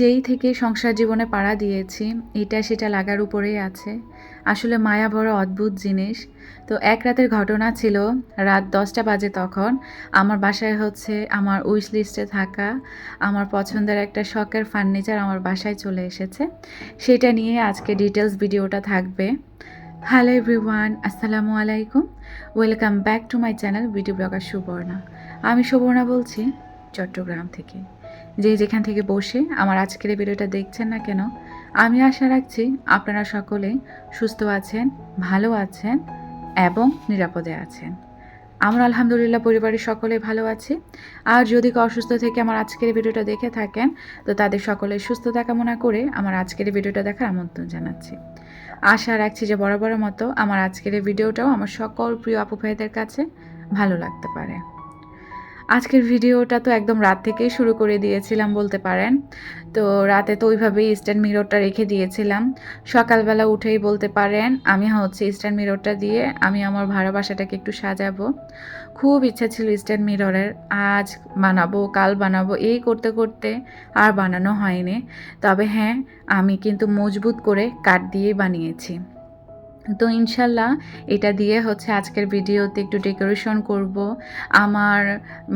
যেই থেকে সংসার জীবনে পাড়া দিয়েছি, এটা সেটা লাগার উপরেই আছে। আসলে মায়া বড় অদ্ভুত জিনিস। তো এক রাতের ঘটনা ছিল রাত দশটা বাজে তখন। আমার বাসায় হচ্ছে আমার উইশ লিস্টে থাকা, আমার পছন্দের একটা শখের ফার্নিচার আমার বাসায় চলে এসেছে। সেটা নিয়ে আজকে ডিটেলস ভিডিওটা থাকবে। হ্যালো এভরিওয়ান আসসালামু আলাইকুম। Welcome back to my channel video blogger Suborna. আমি সুবর্ণা বলছি, চট্টগ্রাম থেকে। যে যেখান থেকে বসে আমার আজকের ভিডিওটা দেখছেন না কেন, আমি আশা রাখছি আপনারা সকলে সুস্থ আছেন, ভালো আছেন এবং নিরাপদে আছেন। আমরা আলহামদুলিল্লাহ পরিবারের সকলে ভালো আছি। আর যদি অসুস্থ থেকে আমার আজকের ভিডিওটা দেখে থাকেন, তো তাদের সকলের সুস্থতা কামনা করে আমার আজকের ভিডিওটা দেখার আমন্ত্রণ জানাচ্ছি। আশা রাখছি যে বরাবরের মতো আমার আজকের ভিডিওটাও আমার সকল প্রিয় আপু ভাইদের কাছে ভালো লাগতে পারে। আজকের ভিডিওটা তো একদম রাত থেকেই শুরু করে দিয়েছিলাম বলতে পারেন। তো রাতে তো ওইভাবেই স্ট্যান্ড মিররটা রেখে দিয়েছিলাম। সকালবেলা উঠেই বলতে পারেন, আমি হচ্ছে স্ট্যান্ড মিররটা দিয়ে আমি আমার ভাড়া বাসাটাকে একটু সাজাবো। খুব ইচ্ছা ছিল স্ট্যান্ড মিররের আজ বানাবো, কাল বানাবো, এই করতে করতে আর বানানো হয়নি। তবে হ্যাঁ আমি কিন্তু মজবুত করে কাঠ দিয়েই বানিয়েছি। তো ইনশাল্লাহ এটা দিয়ে হচ্ছে আজকের ভিডিওতে একটু ডেকোরেশন করব। আমার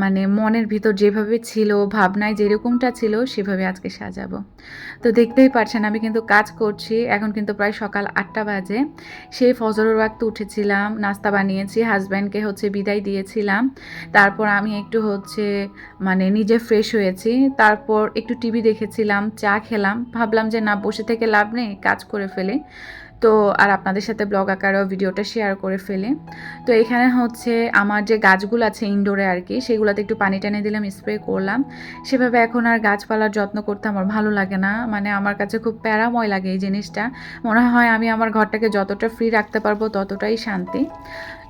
মানে মনের ভিতর যেভাবে ছিল, ভাবনায় যেরকমটা ছিল সেভাবে আজকে সাজাবো। তো দেখতেই পারছেন আমি কিন্তু কাজ করছি, এখন কিন্তু প্রায় সকাল আটটা বাজে। সেই ফজরের ওয়াক্ত উঠেছিলাম, নাস্তা বানিয়েছি হাজব্যান্ডকে হচ্ছে বিদায় দিয়েছিলাম। তারপর আমি একটু হচ্ছে মানে নিজে ফ্রেশ হয়েছি, তারপর একটু টিভি দেখেছিলাম, চা খেলাম। ভাবলাম যে না, বসে থেকে লাভ নেই, কাজ করে ফেলে। তো আর আপনাদের সাথে ব্লগ আকারেও ভিডিওটা শেয়ার করে ফেলে। তো এখানে হচ্ছে আমার যে গাছগুলো আছে ইনডোরে আর কি, সেগুলোতে একটু পানি টানি দিলাম স্প্রে করলাম। সেভাবে এখন আর গাছপালার যত্ন করতে আমার ভালো লাগে না। মানে আমার কাছে খুব প্যারাময় লাগে এই জিনিসটা। মনে হয় আমি আমার ঘরটাকে যতটা ফ্রি রাখতে পারব ততটাই শান্তি।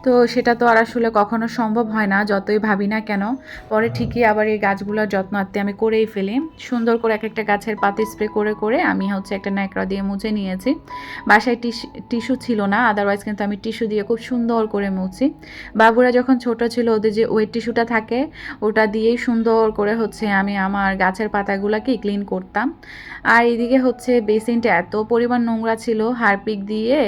তো সেটা তো আর আসলে কখনো সম্ভব হয় না, যতই ভাবি না কেন। পরে ঠিকই আবার এই গাছগুলোর যত্ন আত্মে আমি করেই ফেলি। সুন্দর করে এক একটা গাছের পাতে স্প্রে করে করে আমি হচ্ছে একটা ন্যাকড়া দিয়ে মুছে নিয়েছি। বাসায় টিস্যু ছিল না আদারওয়াইজ কিন্তু আমি টিস্যু দিয়ে খুব সুন্দর করে মুছি। বাবুরা যখন ছোট ছিল ওদের যে ওয়েট টিস্যুটা থাকে, ওটা দিয়েই সুন্দর করে হচ্ছে আমি আমার গাছের পাতাগুলোকে ক্লিন করতাম। আর এদিকে হচ্ছে বেসিনটা এত পরিমাণ নোংরা ছিল, হারপিক দিয়ে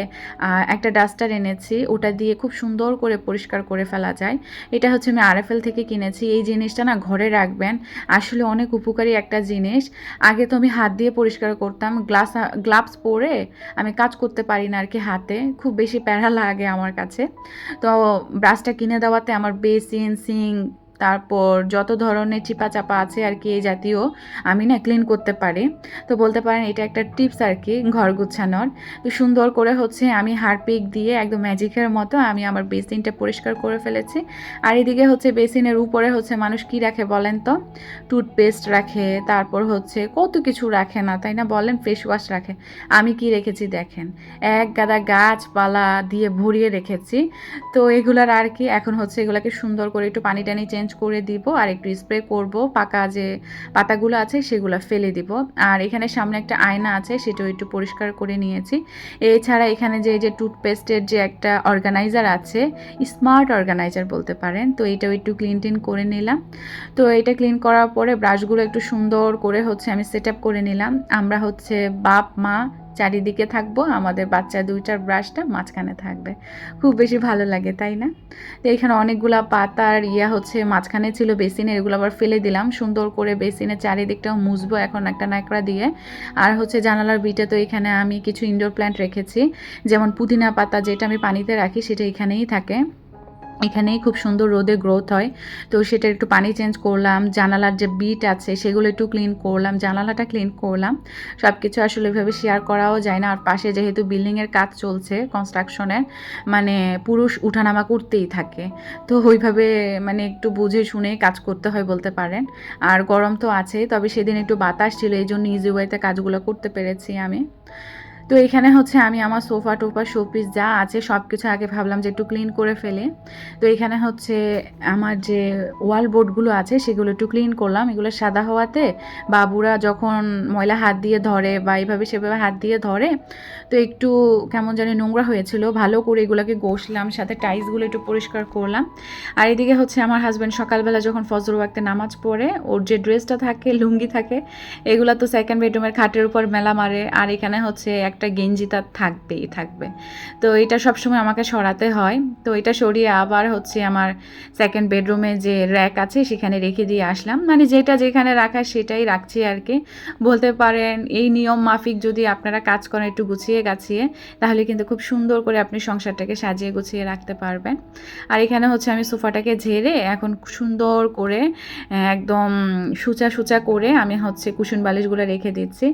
একটা ডাস্টার এনেছি, ওটা দিয়ে খুব সুন্দর করে পরিষ্কার করে ফেলা যায়। এটা হচ্ছে আমি আরএফএল থেকে কিনেছি। এই জিনিসটা না ঘরে রাখবেন। আসলে অনেক উপকারী একটা জিনিস। আগে তো আমি হাত দিয়ে পরিষ্কার করতাম। গ্লাস, গ্লাভস পরে আমি কাজ করতে পারি না আর কি হাতে। খুব বেশি প্যারা লাগে আমার কাছে। তো ব্রাশটা কিনে দেওয়াতে আমার বেসিন, সিঙ্ক তারপর যত ধরনের চিপা চাপা আছে আর কি এই জাতীয়, আমি না ক্লিন করতে পারি। তো বলতে পারেন এটা একটা টিপস আর কি, ঘর গুছানোর। তো সুন্দর করে হচ্ছে আমি হারপিক দিয়ে একদম ম্যাজিকের মতো আমি আমার বেসিনটা পরিষ্কার করে ফেলেছি। আর এদিকে হচ্ছে বেসিনের উপরে হচ্ছে মানুষ কি রাখে বলেন তো? টুথপেস্ট রাখে, তারপর হচ্ছে কত কিছু রাখে না, তাই না বলেন? ফেস ওয়াশ রাখে। আমি কি রেখেছি দেখেন, এক গাদা গাছপালা দিয়ে ভরিয়ে রেখেছি। তো এগুলার আর কি, এখন হচ্ছে এগুলাকে সুন্দর করে একটু পানি টানি চেঞ্জ করে দিব আর একটু স্প্রে করব। পাকা যে পাতাগুলো আছে সেগুলো ফেলে দিব। আর এখানে সামনে একটা আয়না আছে, সেটাও একটু পরিষ্কার করে নিয়েছি। এছাড়া এখানে যে যে টুথপেস্টের যে একটা অর্গানাইজার আছে স্মার্ট অর্গানাইজার বলতে পারেন, তো এটাও একটু ক্লিন টিন করে নিলাম। তো এটা ক্লিন করার পরে ব্রাশগুলো একটু সুন্দর করে হচ্ছে আমি সেট করে নিলাম। আমরা হচ্ছে বাপ, মা চারিদিকে থাকব, আমাদের বাচ্চা দুইটার ব্রাশটা মাঝখানে থাকবে। খুব বেশি ভালো লাগে, তাই না? তো এখানে অনেকগুলা পাতার ইয়া হচ্ছে, মাঝখানে ছিল বেসিনে, এগুলো আবার ফেলে দিলাম। সুন্দর করে বেসিনে চারিদিকটাও মুছবো এখন একটা ন্যাকড়া দিয়ে। আর হচ্ছে জানালার বিটে তো এখানে আমি কিছু ইনডোর প্ল্যান্ট রেখেছি। যেমন পুদিনা পাতা যেটা আমি পানিতে রাখি সেটা এখানেই থাকে। এখানেই খুব সুন্দর রোদে গ্রোথ হয়। তো সেটা একটু পানি চেঞ্জ করলাম, জানালার যে বিট আছে সেগুলো একটু ক্লিন করলাম, জানালাটা ক্লিন করলাম। সব কিছু আসলে এভাবে শেয়ার করাও যায় না। আর পাশে যেহেতু বিল্ডিংয়ের কাজ চলছে কনস্ট্রাকশনের মানে পুরুষ উঠানামা করতেই থাকে। তো ওইভাবে মানে একটু বুঝে শুনে কাজ করতে হয় বলতে পারেন। আর গরম তো আছে তবে সেদিন একটু বাতাস ছিল এই জন্য ইজি ওয়েতে কাজগুলো করতে পেরেছি আমি। তো এখানে হচ্ছে আমি আমার সোফা টোফা, শোপিস যা আছে সব কিছু আগে ভাবলাম যে একটু ক্লিন করে ফেলে। তো এখানে হচ্ছে আমার যে ওয়াল বোর্ডগুলো আছে সেগুলো একটু ক্লিন করলাম। এগুলো সাদা হওয়াতে বাবুরা যখন ময়লা হাত দিয়ে ধরে বা এইভাবে সেভাবে হাত দিয়ে ধরে, তো একটু কেমন জানি নোংরা হয়েছিল। ভালো করে এগুলোকে ঘষলাম, সাথে টাইলসগুলো একটু পরিষ্কার করলাম। আর এদিকে হচ্ছে আমার হাজব্যান্ড সকালবেলা যখন ফজর ওয়াক্তে নামাজ পড়ে, ওর যে ড্রেসটা থাকে, লুঙ্গি থাকে, এগুলো তো সেকেন্ড বেডরুমের খাটের উপর মেলা মারে। আর এখানে হচ্ছে একটা গেঞ্জি তার থাকবেই, থাকবে। তো এটা সবসময় আমাকে সরাতে হয়। তো এটা সরিয়ে আবার হচ্ছে আমার সেকেন্ড বেডরুমে যে র্যাক আছে সেখানে রেখে দিয়ে আসলাম। মানে যেটা যেখানে রাখা সেটাই রাখছি আর কি। বলতে পারেন এই নিয়ম মাফিক যদি আপনারা কাজ করেন একটু গুছিয়ে গাছিয়ে, তাহলে কিন্তু খুব সুন্দর করে আপনি সংসারটাকে সাজিয়ে গুছিয়ে রাখতে পারবেন। আর এখানে হচ্ছে আমি সোফাটাকে ঝেড়ে এখন সুন্দর করে একদম সুচা সুচা করে আমি হচ্ছে কুশন বালিশগুলো রেখে দিচ্ছি।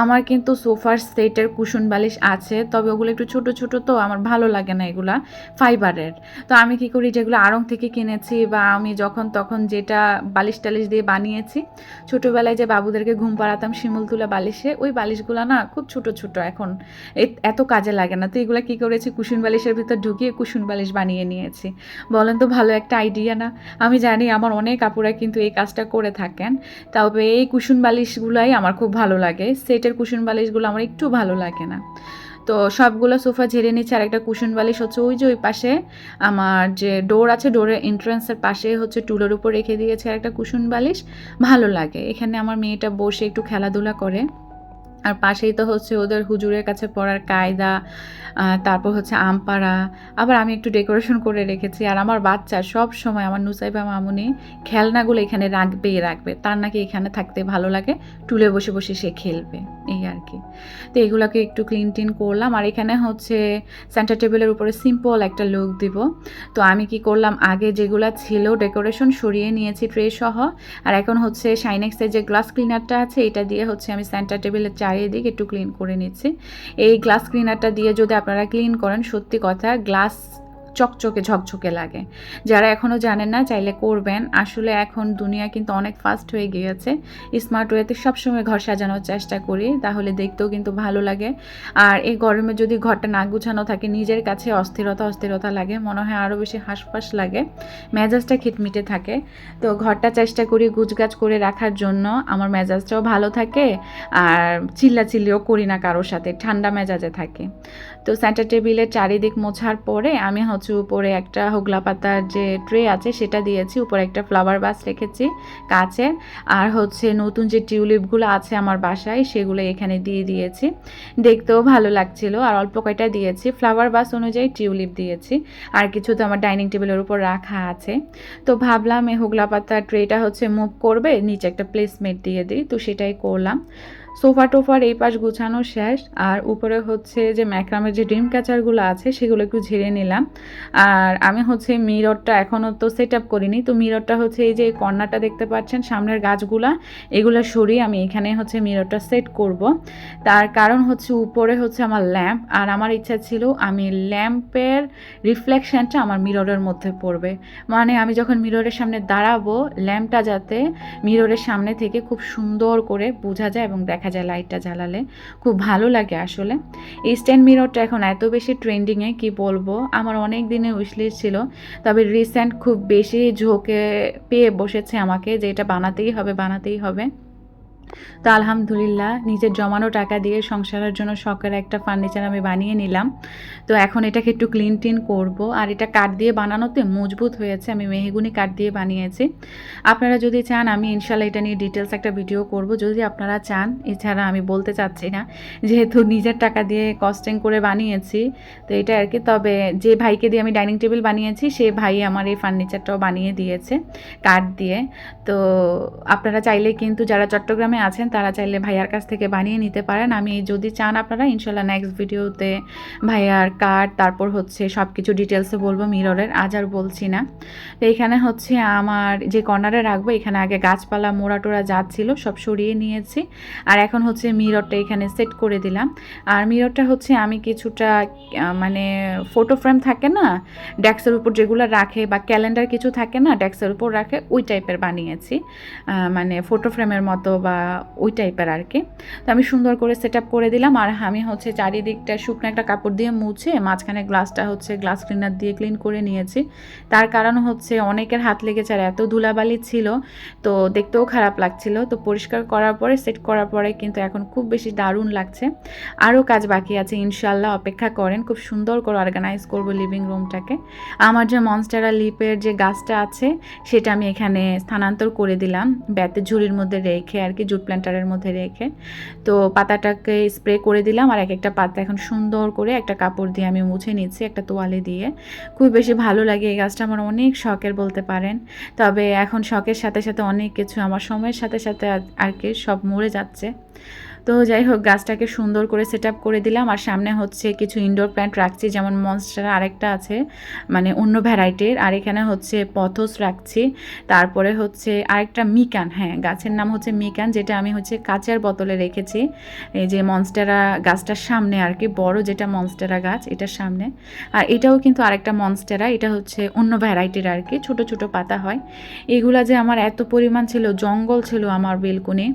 আমার কিন্তু সোফার সেটের কুশন বালিশ আছে, তবে ওগুলো একটু ছোট ছোট তো আমার ভালো লাগে না এগুলা ফাইবারের তো আমি কি করি, যেগুলো আড়ং থেকে কিনেছি বা আমি যখন তখন যেটা বালিশ টালিশ দিয়ে বানিয়েছি, ছোটোবেলায় যে বাবুদেরকে ঘুম পাড়াতাম শিমুল তুলা বালিশে, ওই বালিশগুলো না খুব ছোট ছোট এখন এত কাজে লাগে না। তো এগুলো কী করেছি কুসুন বালিশের ভিতর ঢুকিয়ে কুসুন বালিশ বানিয়ে নিয়েছি। বলেন তো ভালো একটা আইডিয়া না? আমি জানি আমার অনেক আপুরা কিন্তু এই কাজটা করে থাকেন, তবে এই কুসুন বালিশগুলাই আমার খুব ভালো লাগে। সেটের কুসুন বালিশগুলো আমার একটু ভালো লাগে। না। তো সবগুলো সোফা ঝেড়ে নিচ্ছে আর একটা কুশন বালিশ হচ্ছে ওই যে ওই পাশে। আমার যে ডোর আছে, ডোরের এন্ট্রান্সের পাশে হচ্ছে টুলের উপর রেখে দিয়েছে আর একটা কুশন বালিশ। ভালো লাগে। এখানে আমার মেয়েটা বসে একটু খেলাধুলা করে। আর পাশেই তো হচ্ছে ওদের হুজুরের কাছে পড়ার কায়দা তারপর হচ্ছে আমপাড়া। আবার আমি একটু ডেকোরেশন করে রেখেছি। আর আমার বাচ্চা সব সময় আমার নুসাইবা মামুনি খেলনাগুলো এখানে রাখবেই রাখবে। তার নাকি এখানে থাকতে ভালো লাগে। টুলে বসে বসে সে খেলবে। এই আর কি। তো এগুলোকে একটু ক্লিন টিন করলাম। আর এখানে হচ্ছে সেন্টার টেবিলের উপরে সিম্পল একটা লুক দিব। তো আমি কি করলাম? আগে যেগুলো ছিল ডেকোরেশন সরিয়ে নিয়েছি ট্রে সহ। আর এখন হচ্ছে সাইনেক্সের যে গ্লাস ক্লিনারটা আছে, এটা দিয়ে হচ্ছে আমি সেন্টার টেবিলের চারিদিক একটু ক্লিন করে নিচ্ছি। এই গ্লাস ক্লিনারটা দিয়ে যদি আপনারা ক্লিন করেন, সত্যি কথা গ্লাস চকচকে ঝকঝকে লাগে। যারা এখনও জানেন না, চাইলে করবেন। আসলে এখন দুনিয়া কিন্তু অনেক ফাস্ট হয়ে গিয়েছে। স্মার্ট ওয়েতে সবসময় ঘর সাজানোর চেষ্টা করি, তাহলে দেখতেও কিন্তু ভালো লাগে। আর এই গরমে যদি ঘরটা না গুছানো থাকে, নিজের কাছে অস্থিরতা অস্থিরতা লাগে, মনে হয় আরও বেশি হাঁসফাঁস লাগে। মেজাজটা খিটমিটে থাকে। তো ঘরটা চেষ্টা করি গুছগাছ করে রাখার জন্য। আমার মেজাজটাও ভালো থাকে, আর চিল্লাচিল্লিও করি না কারোর সাথে, ঠান্ডা মেজাজে থাকে। তো সেন্টার টেবিলের চারিদিক মোছার পরে আমি হচ্ছে উপরে একটা হোগলা পাতার যে ট্রে আছে সেটা দিয়েছি, উপরে একটা ফ্লাওয়ার বাস রেখেছি কাচের আর হচ্ছে নতুন যে টিউলিপগুলো আছে আমার বাসায় সেগুলো এখানে দিয়ে দিয়েছি। দেখতেও ভালো লাগছিল। আর অল্প কয়টা দিয়েছি। ফ্লাওয়ার বাস অনুযায়ী টিউলিপ দিয়েছি। আর কিছু তো আমার ডাইনিং টেবিলের উপর রাখা আছে। তো ভাবলাম এই হোগলা পাতার ট্রেটা হচ্ছে মুভ করবে, নিচে একটা প্লেসমেট দিয়ে দিই। তো সেটাই করলাম। সোফা টোফার এই পাশ গুছানো শেষ। আর উপরে হচ্ছে যে ম্যাক্রামের যে ড্রিম ক্যাচারগুলো আছে, সেগুলো একটু ঝেড়ে নিলাম। আর আমি হচ্ছে মিররটা এখনও তো সেট আপ করিনি। তো মিররটা হচ্ছে এই যে কর্নারটা দেখতে পাচ্ছেন, সামনের গাছগুলা, এগুলো সরিয়ে আমি এখানে হচ্ছে মিররটা সেট করব। তার কারণ হচ্ছে উপরে হচ্ছে আমার ল্যাম্প, আর আমার ইচ্ছা ছিল আমি ল্যাম্পের রিফ্লেকশানটা আমার মিররের মধ্যে পড়বে। মানে আমি যখন মিররের সামনে দাঁড়াবো, ল্যাম্পটা যাতে মিররের সামনে থেকে খুব সুন্দর করে বোঝা যায় এবং দেখা যায় লাইটটা জ্বালালে। খুব ভালো লাগে আসলে। এই স্ট্যান্ড মিররটা এখন এত বেশি ট্রেন্ডিংয়ে কি বলব? আমার অনেক দিনে উইশলিস্ট ছিল। তবে রিসেন্ট খুব বেশি ঝোঁকে পেয়ে বসেছে আমাকে যে এটা বানাতেই হবে বানাতেই হবে। তো আলহামদুলিল্লাহ, নিজের জমানো টাকা দিয়ে সংসারের জন্য শখের একটা ফার্নিচার আমি বানিয়ে নিলাম। তো এখন এটাকে একটু ক্লিন টিন করব। আর এটা কাঠ দিয়ে বানানোতে মজবুত হয়েছে। আমি মেহেগুনি কাঠ দিয়ে বানিয়েছি। আপনারা যদি চান, আমি ইনশাল্লাহ এটা নিয়ে ডিটেলস একটা ভিডিও করব। যদি আপনারা চান, এছাড়া আমি বলতে চাচ্ছি না, যেহেতু নিজের টাকা দিয়ে কস্টিং করে বানিয়েছি, তো এটা আর কি। তবে যে ভাইকে দিয়ে আমি ডাইনিং টেবিল বানিয়েছি, সে ভাই আমার এই ফার্নিচারটাও বানিয়ে দিয়েছে কাঠ দিয়ে। তো আপনারা চাইলে কিন্তু যারা চট্টগ্রামে আছেন, তারা চাইলে ভাইয়ার কাছ থেকে বানিয়ে নিতে পারেন। আমি যদি চান আপনারা, ইনশাল্লাহ নেক্সট ভিডিওতে ভাইয়ার কার্ড তারপর হচ্ছে সব কিছু ডিটেলসে বলব মিররের আজ আর বলছি না। তো এখানে হচ্ছে আমার যে কর্নারে রাখব, এখানে আগে গাছপালা মোড়া টোড়া যাচ্ছিল সব সরিয়ে নিয়েছি। আর এখন হচ্ছে মিররটা এখানে সেট করে দিলাম। আর মিররটা হচ্ছে আমি কিছুটা মানে ফটো ফ্রেম থাকে না ডেস্কের উপর যেগুলো রাখে বা ক্যালেন্ডার কিছু থাকে না ডেস্কের উপর রাখে, ওই টাইপের বানিয়েছি। মানে ফটো ফ্রেমের মতো বা ওই টাইপের আর কি। তো আমি সুন্দর করে সেট করে দিলাম আর আমি হচ্ছে চারিদিকটা শুকনো একটা কাপড় দিয়ে মুছে মাঝখানে গ্লাসটা হচ্ছে গ্লাস ক্লিনার দিয়ে ক্লিন করে নিয়েছি। তার কারণ হচ্ছে অনেকের হাত লেগেছে আর এত ধুলাবালি ছিল, তো দেখতেও খারাপ লাগছিল। তো পরিষ্কার করার পরে সেট করার পরে কিন্তু এখন খুব বেশি দারুণ লাগছে। আরও কাজ বাকি আছে ইনশাল্লাহ অপেক্ষা করেন। খুব সুন্দর করে অর্গানাইজ করব লিভিং রুমটাকে আমার যে মনস্টারা লিপের যে গাছটা আছে, সেটা আমি এখানে স্থানান্তর করে দিলাম। ব্যাতের ঝুড়ির মধ্যে রেখে আর কি জুট প্ল্যান্টারের মধ্যে রেখে। তো পাতাটাকে স্প্রে করে দিলাম আর এক একটা পাতা এখন সুন্দর করে একটা কাপড় দিয়ে আমি মুছে নিচ্ছি একটা তোয়ালে দিয়ে। খুব বেশি ভালো লাগে, এই গাছটা আমার অনেক শখের বলতে পারেন। তবে এখন শখের সাথে সাথে অনেক কিছু আমার সময়ের সাথে সাথে আর- কি সব মরে যাচ্ছে। তো যাই হোক, গাছটাকে সুন্দর করে সেট করে দিলাম। আর সামনে হচ্ছে কিছু ইনডোর প্ল্যান্ট রাখছি, যেমন মনস্টার আরেকটা আছে মানে অন্য ভ্যারাইটির আর এখানে হচ্ছে পথস রাখছি। তারপরে হচ্ছে আরেকটা মিকান হ্যাঁ গাছের নাম হচ্ছে মিকান যেটা আমি হচ্ছে কাচের বোতলে রেখেছি। এই যে মনস্টারা গাছটার সামনে আর কি, বড় যেটা মনস্টারা গাছ, এটার সামনে। আর এটাও কিন্তু আরেকটা মনস্টারা এটা হচ্ছে অন্য ভ্যারাইটির আর কি, ছোট ছোট পাতা হয়। এগুলা যে আমার এত পরিমাণ ছিল, জঙ্গল ছিল আমার বেলকুনি।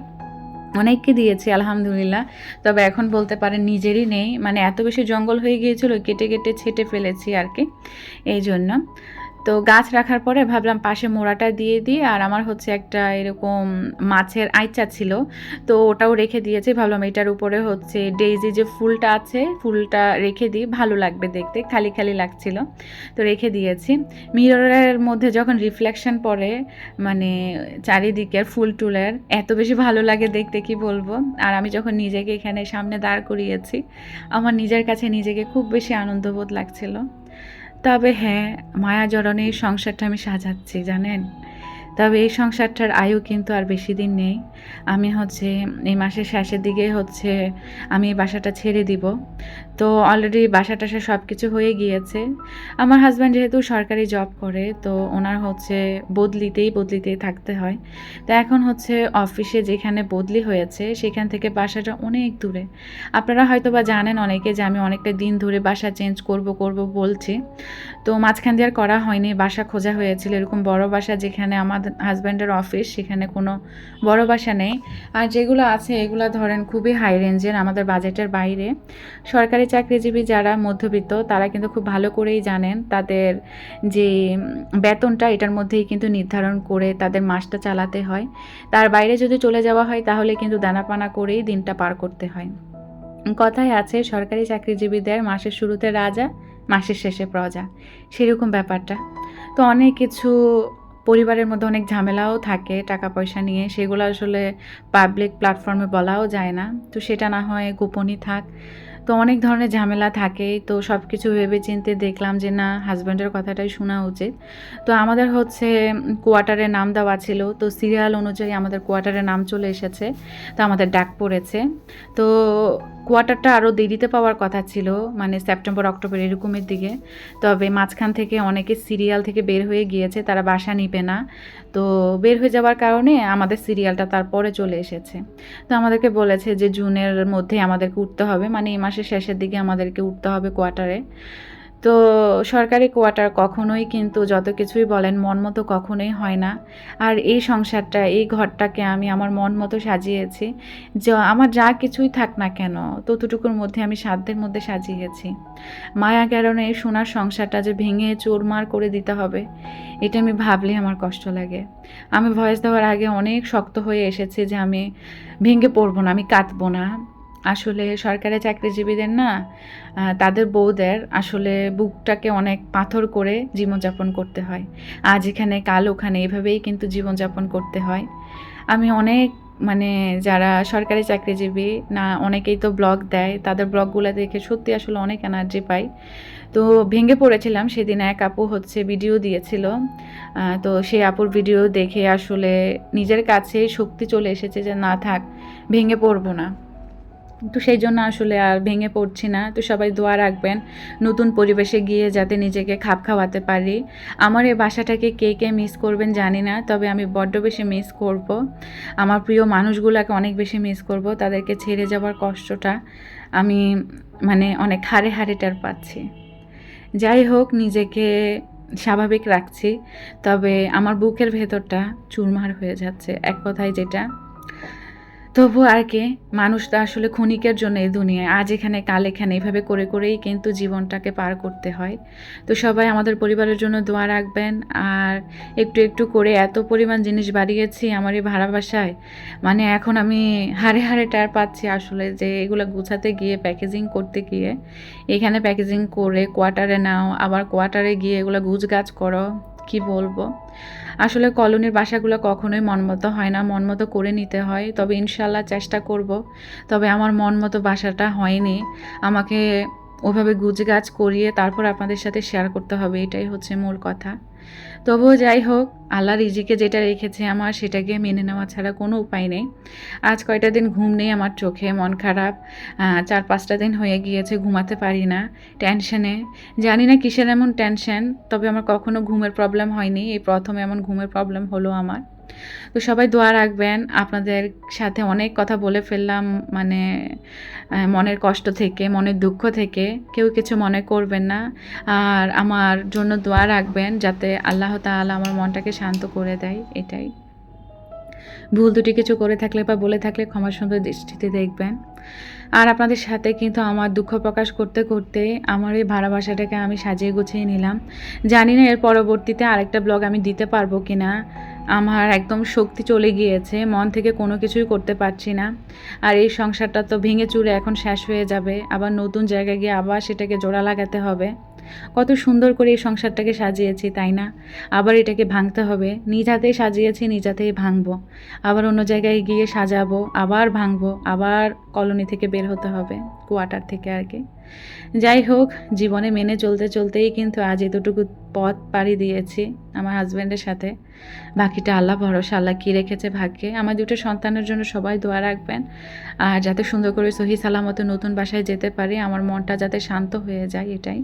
অনেককে দিয়েছি, আলহামদুলিল্লাহ। তবে এখন বলতে পারেন নিজেরই নেই। মানে এত বেশি জঙ্গল হয়ে গিয়েছিল, কেটে কেটে ছেটে ফেলেছি আর কি। এই জন্য। তো গাছ রাখার পরে ভাবলাম পাশে মোড়াটা দিয়ে দিই, আর আমার হচ্ছে একটা এরকম মাছের আইচা ছিল। তো ওটাও রেখে দিয়েছি, ভাবলাম এটার উপরে হচ্ছে ডেইজি যে ফুলটা আছে, ফুলটা রেখে দিই, ভালো লাগবে দেখতে, খালি খালি লাগছিল। তো রেখে দিয়েছি। মিররের মধ্যে যখন রিফ্লেকশন পড়ে মানে চারিদিকের ফুল টুলের, এত বেশি ভালো লাগে দেখতে, কি বলব? আর আমি যখন নিজেকে এখানে সামনে দাঁড় করিয়েছি, আমার নিজের কাছে নিজেকে খুব বেশি আনন্দবোধ লাগছিল। তবে হ্যাঁ মায়া জড়নে এই সংসারটা আমি সাজাচ্ছি, জানেন? তবে এই সংসারটার আয়ু কিন্তু আর বেশি দিন নেই। আমি হচ্ছে, এই মাসের শেষের দিকে হচ্ছে, আমি এই বাসাটা ছেড়ে দিব। তো অলরেডি বাসা টাসা সব কিছু হয়ে গিয়েছে। আমার হাজব্যান্ড যেহেতু সরকারি জব করে, তো ওনার হচ্ছে বদলিতেই বদলিতেই থাকতে হয়। তো এখন হচ্ছে অফিসে যেখানে বদলি হয়েছে, সেখান থেকে বাসাটা অনেক দূরে। আপনারা হয়তো বা জানেন অনেকে যে আমি অনেকটা দিন ধরে বাসা চেঞ্জ করব করব বলছি। তো মাঝখান দিয়ে আর করা হয়নি, বাসা খোঁজা হয়েছিল। এরকম বড় বাসা যেখানে আমার হাজব্যান্ডের অফিস সেখানে কোনো বড় বাসা নেই। আর যেগুলো আছে, এগুলো ধরেন খুবই হাই রেঞ্জের আমাদের বাজেটের বাইরে। সরকারি চাকরিজীবী যারা মধ্যবিত্ত, তারা কিন্তু খুব ভালো করেই জানেন তাদের যে বেতনটা, এটার মধ্যেই কিন্তু নির্ধারণ করে তাদের মাসটা চালাতে হয়। তার বাইরে যদি চলে যাওয়া হয়, তাহলে কিন্তু দানাপানা করেই দিনটা পার করতে হয়। কথায় আছে, সরকারি চাকরিজীবীদের মাসের শুরুতে রাজা, মাসের শেষে প্রজা। সেরকম ব্যাপারটা। তো অনেক কিছু পরিবারের মধ্যে অনেক ঝামেলাও থাকে টাকা পয়সা নিয়ে। সেগুলো আসলে পাবলিক প্ল্যাটফর্মে বলাও যায় না। তো সেটা না হয় গোপনই থাক। তো অনেক ধরনের ঝামেলা থাকে। তো সব কিছু ভেবে চিনতে দেখলাম যে, না হাজব্যান্ডের কথাটাই শোনা উচিত। তো আমাদের হচ্ছে কোয়ার্টারে নাম দেওয়া ছিল। তো সিরিয়াল অনুযায়ী আমাদের কোয়ার্টারে নাম চলে এসেছে। তো আমাদের ডাক পড়েছে। তো কোয়ার্টারটা আরও দেরিতে পাওয়ার কথা ছিল মানে সেপ্টেম্বর, অক্টোবর এরকমের দিকে। তবে মাঝখান থেকে অনেকে সিরিয়াল থেকে বের হয়ে গিয়েছে, তারা বাসা নিবে না। তো বের হয়ে যাওয়ার কারণে আমাদের সিরিয়ালটা তারপরে চলে এসেছে। তো আমাদেরকে বলেছে যে, জুনের মধ্যে আমাদেরকে উঠতে হবে। মানে এই মাসের শেষের দিকে আমাদেরকে উঠতে হবে কোয়ার্টারে। তো সরকারি কোয়ার্টার কখনোই কিন্তু যত কিছুই বলেন, মন মতো কখনোই হয় না। আর এই সংসারটা, এই ঘরটাকে আমি আমার মন মতো সাজিয়েছি। যে, আমার যা কিছুই থাক না কেন, ততটুকুর মধ্যে আমি সাধ্যের মধ্যে সাজিয়েছি। মায়া কারণে এই সোনার সংসারটা যে ভেঙে চোরমার করে দিতে হবে, এটা আমি ভাবলে আমার কষ্ট লাগে। আমি ভয়েস দেওয়ার আগে অনেক শক্ত হয়ে এসেছে যে আমি ভেঙে পড়ব না, আমি কাঁদবো না। আসলে সরকারি চাকরিজীবীদের না তাদের বউদের আসলে বুকটাকে অনেক পাথর করে জীবনযাপন করতে হয়। আজ এখানে, কাল ওখানে, এভাবেই কিন্তু জীবনযাপন করতে হয়। আমি অনেক মানে যারা সরকারি চাকরিজীবী, না, অনেকেই তো ব্লগ দেয়, তাদের ব্লগগুলো দেখে সত্যি আসলে অনেক এনার্জি পাই। তো ভেঙে পড়েছিলাম, সেদিন এক আপু হচ্ছে ভিডিও দিয়েছিল। তো সেই আপুর ভিডিও দেখে আসলে নিজের কাছে শক্তি চলে এসেছে যে, না থাক, ভেঙে পড়ব না। তো সেই জন্য আসলে আর ভেঙে পড়ছি না। তো সবাই দোয়া রাখবেন, নতুন পরিবেশে গিয়ে যাতে নিজেকে খাপ খাওয়াতে পারি। আমার এই বাসাটাকে কে কে মিস করবেন জানি না, তবে আমি বড্ড বেশি মিস করব। আমার প্রিয় মানুষগুলোকে অনেক বেশি মিস করব, তাদেরকে ছেড়ে যাওয়ার কষ্টটা আমি মানে অনেক হারে হারে টের পাচ্ছি। যাই হোক, নিজেকে স্বাভাবিক রাখছি, তবে আমার বুকের ভেতরটা চুরমার হয়ে যাচ্ছে, এক কথায় যেটা। তবু আর কি মানুষ তো আসলে ক্ষণিকের জন্য এই দুনিয়ায়। আজ এখানে, কাল এখানে, এভাবে করে করেই কিন্তু জীবনটাকে পার করতে হয়। তো সবাই আমাদের পরিবারের জন্য দোয়া রাখবেন। আর একটু একটু করে এত পরিমাণ জিনিস বাড়িয়েছি আমার এই ভাড়া বাসায় মানে এখন আমি হারে হারে টার পাচ্ছি আসলে যে এগুলো গুছাতে গিয়ে, প্যাকেজিং করতে গিয়ে, এখানে প্যাকেজিং করে কোয়ার্টারে নাও, আবার কোয়ার্টারে গিয়ে এগুলো গুছগাছ করো, কি বলব? আসলে কলোনির বাসাগুলো কখনোই মনমতো হয় না, মনমতো করে নিতে হয়। তবে ইনশাল্লাহ চেষ্টা করব। তবে আমার মন মতো বাসাটা হয়নি। আমাকে ওভাবে গুজগাছ করিয়ে তারপর আপনাদের সাথে শেয়ার করতে হবে, এটাই হচ্ছে মূল কথা। তবুও যাই হোক, আল্লাহ রিজিকে যেটা রেখেছে আমার, সেটাকে মেনে নেওয়া ছাড়া কোনো উপায় নেই। আজ কয়টা দিন ঘুম নেই আমার চোখে, মন খারাপ। চার পাঁচটা দিন হয়ে গিয়েছে, ঘুমাতে পারি না। টেনশনে জানি না কিসের এমন টেনশন তবে আমার কখনো ঘুমের প্রবলেম হয়নি। এই প্রথম এমন ঘুমের প্রবলেম হলো আমার। তো সবাই দোয়া রাখবেন। আপনাদের সাথে অনেক কথা বলে ফেললাম মানে মনের কষ্ট থেকে, মনের দুঃখ থেকে। কেউ কিছু মনে করবেন না। আর আমার জন্য দোয়া রাখবেন যাতে আল্লাহ তাআলা আমার মনটাকে শান্ত করে দেয়, এটাই। ভুল দুটি কিছু করে থাকলে বা বলে থাকলে ক্ষমা সুন্দর দৃষ্টিতে দেখবেন। আর আপনাদের সাথে কিন্তু আমার দুঃখ প্রকাশ করতে করতে আমার এই ভাড়া বাসাটাকে আমি সাজিয়ে গুছিয়ে নিলাম। জানি না এর পরবর্তীতে আরেকটা ব্লগ আমি দিতে পারব কি না আমার একদম শক্তি চলে গিয়েছে, মন থেকে কোনো কিছুই করতে পারছি না। আর এই সংসারটা তো ভেঙে চুরে এখন শেষ হয়ে যাবে, আবার নতুন জায়গায় গিয়ে আবার সেটাকে জোড়া লাগাতে হবে। কত সুন্দর করে এই সংসারটাকে সাজিয়েছি, তাই না? আবার এটাকে ভাঙতে হবে নিজ হাতেই সাজিয়েছি নিজ হাতেই ভাঙবো। আবার অন্য জায়গায় গিয়ে সাজাবো, আবার ভাঙবো, আবার কলোনি থেকে বের হতে হবে। কোয়ার্টার থেকে আর কি। যাই হোক, জীবনে মেনে চলতে চলতেই কিন্তু আজ এতটুকু পথ পাড়ি দিয়েছি আমার হাজব্যান্ডের সাথে। বাকিটা আল্লাহ ভরসা, আল্লাহ কী রেখেছে ভাগ্যে। আমার দুটো সন্তানের জন্য সবাই দোয়া রাখবেন। আর যাতে সুন্দর করে সহি সালামতো নতুন বাসায় যেতে পারি, আমার মনটা যাতে শান্ত হয়ে যায় এটাই।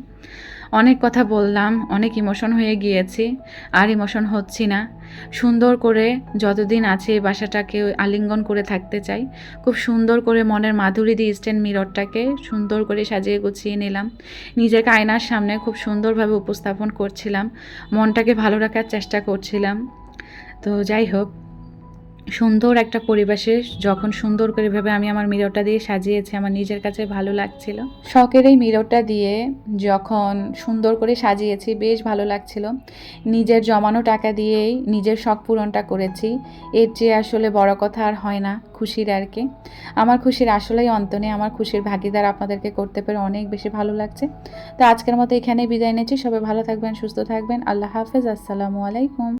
অনেক কথা বললাম, অনেক ইমোশন হয়ে গিয়েছি, আর ইমোশন হচ্ছি না। সুন্দর করে যতদিন আছে এই বাসাটাকে আলিঙ্গন করে থাকতে চাই, খুব সুন্দর করে মনের মাধুরী দিয়ে স্ট্যান্ড মিররটাকে সুন্দর করে সাজিয়ে গুছিয়ে নিলাম। নিজেকে আয়নার সামনে খুব সুন্দরভাবে উপস্থাপন করছিলাম, মনটাকে ভালো রাখার চেষ্টা করছিলাম। তো যাই হোক সুন্দর একটা পরিবেশে, যখন সুন্দর করে ভেবে আমি আমার মিররটা দিয়ে সাজিয়েছি, আমার নিজের কাছে ভালো লাগছিল। শখের এই মিররটা দিয়ে যখন সুন্দর করে সাজিয়েছি, বেশ ভালো লাগছিল। নিজের জমানো টাকা দিয়েই নিজের শখ পূরণটা করেছি। এর চেয়ে আসলে বড় কথা আর হয় না, খুশির আর কি। আমার খুশির আসলেই অন্ত নেই, আমার খুশির ভাগিদার আপনাদেরকে করতে পেরে অনেক বেশি ভালো লাগছে। তো আজকের মতো এখানেই বিদায় নিচ্ছি, সবাই ভালো থাকবেন, সুস্থ থাকবেন, আল্লাহ হাফেজ, আসসালামু আলাইকুম।